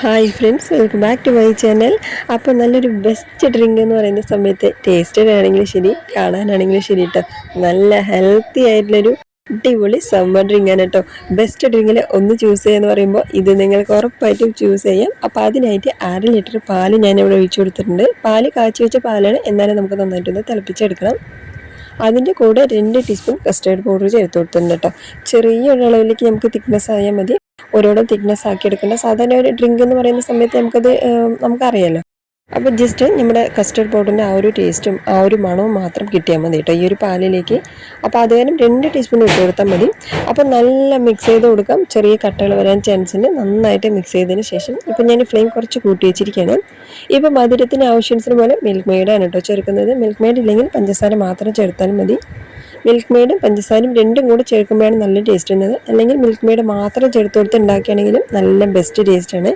Hi friends welcome back to my channel അപ്പോൾ നല്ലൊരു best drink എന്ന് പറയുന്ന സമയത്ത് ടേസ്റ്റിനാണെങ്കിലും ശരി കാണാനാണെങ്കിലും ശരി കേട്ടോ നല്ല ഹെൽത്തി ആയിട്ടുള്ളൊരു അടിപൊളി സമ്മർ ഡ്രിങ്ക് ആണ് കേട്ടോ ബെസ്റ്റ് ഡ്രിങ്കിൽ ഒന്ന് ചൂസ് ചെയ്യാന്ന് പറയുമ്പോൾ ഇത് നിങ്ങൾക്ക് ഉറപ്പായിട്ടും ചൂസ് ചെയ്യാം. അപ്പോൾ അതിനായിട്ട് അര ലിറ്റർ പാൽ ഞാൻ ഇവിടെ ഒഴിച്ചു കൊടുത്തിട്ടുണ്ട്. പാൽ കാച്ചി വെച്ച പാലാണ് എന്നാലും നമുക്ക് നന്നായിട്ടൊന്ന് തിളപ്പിച്ചെടുക്കണം. അതിന്റെ കൂടെ രണ്ട് ടീസ്പൂൺ കസ്റ്റേർഡ് പൗഡർ ചേർത്ത് കൊടുത്തിട്ടുണ്ട് കേട്ടോ. ചെറിയ ഒരു അളവിലേക്ക് നമുക്ക് തിക്നെസ് ആയാൽ മതി. ഓരോരോ തിക്നെസ് ആക്കി എടുക്കേണ്ട. സാധാരണ ഒരു ഡ്രിങ്ക് എന്ന് പറയുന്ന സമയത്ത് നമുക്കത് നമുക്കറിയാലോ. അപ്പോൾ ജസ്റ്റ് നമ്മുടെ കസ്റ്റർഡ് പൗഡറിന്റെ ആ ഒരു ടേസ്റ്റും ആ ഒരു മണവും മാത്രം കിട്ടിയാൽ മതി കേട്ടോ ഈ ഒരു പാലിലേക്ക്. അപ്പോൾ അത് കാരണം രണ്ട് ടീസ്പൂൺ ഇട്ട് കൊടുത്താൽ മതി. അപ്പോൾ നല്ല മിക്സ് ചെയ്ത് കൊടുക്കാം. ചെറിയ കട്ടകൾ വരാൻ ചാൻസ് ഉണ്ട് നന്നായിട്ട് മിക്സ് ചെയ്തതിന് ശേഷം ഇപ്പം ഞാൻ ഫ്ലെയിം കുറച്ച് കൂട്ടി വെച്ചിരിക്കുകയാണ് ഇപ്പോൾ മധുരത്തിന് ആവശ്യത്തിന് പോലെ മിൽക്ക് മെയ്ഡാണ് കേട്ടോ ചേർക്കുന്നത്. മിൽക്ക് മെയ്ഡ് ഇല്ലെങ്കിൽ പഞ്ചസാര മാത്രം ചേർത്താലും മതി. മിൽക്ക് മെയ്ഡും പഞ്ചസാരയും രണ്ടും കൂടെ ചേർക്കുമ്പോഴാണ് നല്ല ടേസ്റ്റ് ഉള്ളത് അല്ലെങ്കിൽ മിൽക്ക് മെയ്ഡ് മാത്രം ചേർത്ത് കൊടുത്ത് ഉണ്ടാക്കുകയാണെങ്കിലും നല്ല ബെസ്റ്റ് ടേസ്റ്റാണ്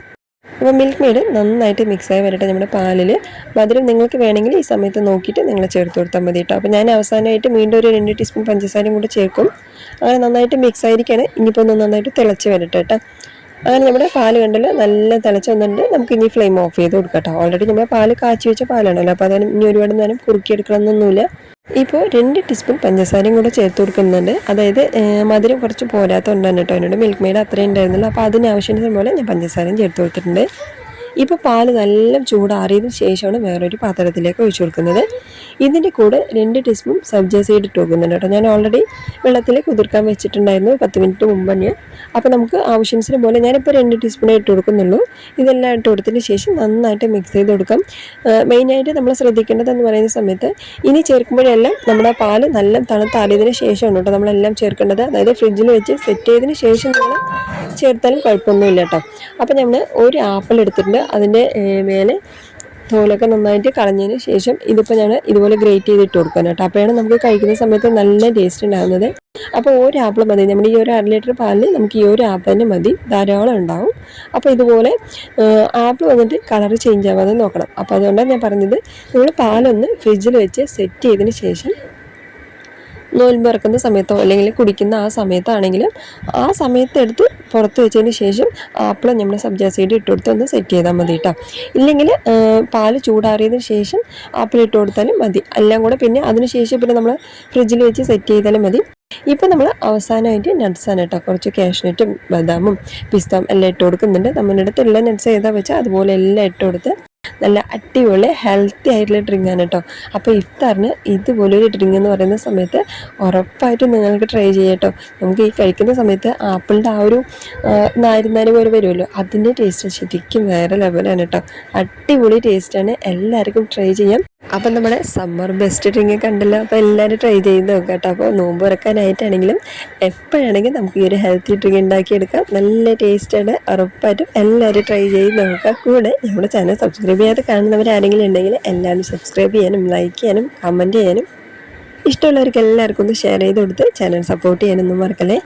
അപ്പോൾ മിൽക്ക് മെയ്ഡ് നന്നായിട്ട് മിക്സായി വരട്ടെ നമ്മുടെ പാലിൽ മധുരം നിങ്ങൾക്ക് വേണമെങ്കിൽ ഈ സമയത്ത് നോക്കിയിട്ട് നിങ്ങൾ ചേർത്ത് കൊടുത്താൽ മതി കേട്ടോ. അപ്പോൾ ഞാൻ അവസാനമായിട്ട് വീണ്ടും ഒരു രണ്ട് ടീസ്പൂൺ പഞ്ചസാരയും കൂടി ചേർക്കും. അങ്ങനെ നന്നായിട്ട് മിക്സ് ആയിരിക്കുകയാണ്. ഇനിയിപ്പോൾ ഒന്ന് നന്നായിട്ട് തിളച്ച് വരട്ടെ കേട്ടോ. അങ്ങനെ നമ്മുടെ പാൽ കണ്ടല്ലോ? നല്ല തിളച്ച് നമുക്ക് ഇനി ഫ്ലെയിം ഓഫ് ചെയ്ത് കൊടുക്കാം ഓൾറെഡി നമ്മുടെ പാൽ കാച്ചി വെച്ച പാലാണല്ലോ. അപ്പോൾ അതിന് ഇനി ഒരുപാട് നേരം കുറുക്കിയെടുക്കണമെന്നൊന്നുമില്ല. ഇപ്പോൾ രണ്ട് ടീസ്പൂൺ പഞ്ചസാരയും കൂടെ ചേർത്ത് കൊടുക്കുന്നുണ്ട്. അതായത് മധുരം കുറച്ച് പോരാത്തതുകൊണ്ടാണ് കേട്ടോ. എന്നോട് മിൽക്ക് മെയ്ഡ് അത്രയും ഉണ്ടായിരുന്നല്ലോ അപ്പോൾ അതിന് പോലെ ഞാൻ പഞ്ചസാരയും ചേർത്ത് കൊടുത്തിട്ടുണ്ട്. ഇപ്പോൾ പാൽ നല്ല ചൂടാറിയതിന് ശേഷമാണ് വേറൊരു പാത്രത്തിലേക്ക് ഒഴിച്ചു കൊടുക്കുന്നത്. ഇതിന്റെ കൂടെ രണ്ട് ടീസ്പൂൺ സബ്ജ സീഡ് ഇട്ട് വെക്കുന്നുണ്ട് കേട്ടോ. ഞാൻ ഓൾറെഡി വെള്ളത്തിൽ കുതിർക്കാൻ വെച്ചിട്ടുണ്ടായിരുന്നു. പത്ത് മിനിറ്റ് മുമ്പ് തന്നെ. അപ്പോൾ നമുക്ക് ആവശ്യത്തിന് പോലെ ഞാനിപ്പോൾ രണ്ട് ടീസ്പൂണേ ഇട്ട് കൊടുക്കുന്നുള്ളൂ. ഇതെല്ലാം ഇട്ട് കൊടുത്തതിന് ശേഷം നന്നായിട്ട് മിക്സ് ചെയ്ത് കൊടുക്കാം. മെയിനായിട്ട് നമ്മൾ ശ്രദ്ധിക്കേണ്ടതെന്ന് പറയുന്ന സമയത്ത് ഇനി ചേർക്കുമ്പോഴെല്ലാം നമ്മുടെ പാൽ നല്ല തണുത്താറിയതിന് ശേഷമാണ് കേട്ടോ നമ്മളെല്ലാം ചേർക്കേണ്ടത്. അതായത് ഫ്രിഡ്ജിൽ വെച്ച് സെറ്റ് ചെയ്തതിന് ശേഷം നമ്മൾ ചേർത്താലും കുഴപ്പമൊന്നുമില്ല കേട്ടോ. അപ്പോൾ നമ്മൾ ഒരു ആപ്പിൾ എടുത്തിട്ടുണ്ട്. അതിന്റെ മേലെ തോലൊക്കെ നന്നായിട്ട് കളഞ്ഞതിന് ശേഷം ഇതിപ്പോൾ ഞാൻ ഇതുപോലെ ഗ്രേറ്റ് ചെയ്തിട്ട് കൊടുക്കാൻ കേട്ടോ. അപ്പോഴാണ് നമുക്ക് കഴിക്കുന്ന സമയത്ത് നല്ല ടേസ്റ്റ് ഉണ്ടാകുന്നത്. അപ്പോൾ ഒരു ആപ്പിൾ മതി. നമ്മുടെ ഈ ഒരു അര ലിറ്റർ പാലിൽ നമുക്ക് ഈ ഒരു ആപ്പിൾ തന്നെ മതി. ധാരാളം ഉണ്ടാവും. അപ്പോൾ ഇതുപോലെ ആപ്പിൾ വന്നിട്ട് കളർ ചേഞ്ച് ആവാതെ നോക്കണം. അപ്പോൾ അതുകൊണ്ടാണ് ഞാൻ പറഞ്ഞത് നമ്മൾ പാലൊന്ന് ഫ്രിഡ്ജിൽ വെച്ച് സെറ്റ് ചെയ്തതിന് ശേഷം നോൽമ്പ് ഇറക്കുന്ന സമയത്തോ അല്ലെങ്കിൽ കുടിക്കുന്ന ആ സമയത്താണെങ്കിലും ആ സമയത്തെടുത്ത് പുറത്ത് വെച്ചതിന് ശേഷം ആപ്പിൾ നമ്മൾ സബ്ജാ സൈഡ് ഇട്ട് കൊടുത്ത് ഒന്ന് സെറ്റ് ചെയ്താൽ മതി കേട്ടോ ഇല്ലെങ്കിൽ പാൽ ചൂടാറിയതിന് ശേഷം ആപ്പിൾ ഇട്ട് കൊടുത്താലും മതി. എല്ലാം കൂടെ പിന്നെ അതിന് ശേഷം പിന്നെ നമ്മൾ ഫ്രിഡ്ജിൽ വെച്ച് സെറ്റ് ചെയ്താലും മതി. ഇപ്പം നമ്മൾ അവസാനമായിട്ട് നട്ട്സാണ് കേട്ടോ കുറച്ച് കാഷ്നട്ടും ബദാമും പിസ്താം എല്ലാം ഇട്ട് കൊടുക്കുന്നുണ്ട്. നമ്മുടെ അടുത്തുള്ള നട്ട്സ് ഏതാ വെച്ചാൽ അതുപോലെ എല്ലാം ഇട്ട് കൊടുത്ത് നല്ല അടിപൊളി ഹെൽത്തി ആയിട്ടുള്ള ഡ്രിങ്ക് ആണ് കേട്ടോ അപ്പോൾ ഇഫ്താറിന് ഇതുപോലൊരു ഡ്രിങ്ക് എന്ന് പറയുന്ന സമയത്ത് ഉറപ്പായിട്ടും നിങ്ങൾക്ക് ട്രൈ ചെയ്യാം കേട്ടോ നമുക്ക് ഈ കഴിക്കുന്ന സമയത്ത് ആപ്പിളിന്റെ ആ ഒരു നാരുന്നാര് പോലെ വരുമല്ലോ അതിന്റെ ടേസ്റ്റ് ശരിക്കും വേറെ ലെവലാണ് കേട്ടോ അടിപൊളി ടേസ്റ്റാണ് എല്ലാവർക്കും ട്രൈ ചെയ്യാം. അപ്പം നമ്മുടെ സമ്മർ ബെസ്റ്റ് ഡ്രിങ്ക് കണ്ടല്ലോ. അപ്പോൾ എല്ലാവരും ട്രൈ ചെയ്ത് നോക്കാം കേട്ടോ. അപ്പോൾ നോമ്പ് തുറക്കാനായിട്ടാണെങ്കിലും എപ്പോഴാണെങ്കിലും നമുക്ക് ഈ ഒരു ഹെൽത്തി ഡ്രിങ്ക് ഉണ്ടാക്കിയെടുക്കാം. നല്ല ടേസ്റ്റാണ് ഉറപ്പായിട്ടും എല്ലാവരും ട്രൈ ചെയ്ത് നോക്കാം കൂടെ നമ്മുടെ ചാനൽ സബ്സ്ക്രൈബ് ചെയ്യാതെ കാണുന്നവരാരെങ്കിലും ഉണ്ടെങ്കിൽ എല്ലാവരും സബ്സ്ക്രൈബ് ചെയ്യാനും ലൈക്ക് ചെയ്യാനും കമന്റ് ചെയ്യാനും ഇഷ്ടമുള്ളവർക്ക് എല്ലാവർക്കും ഒന്ന് ഷെയർ ചെയ്ത് കൊടുത്ത് ചാനൽ സപ്പോർട്ട് ചെയ്യാനൊന്നും മറക്കല്ലേ?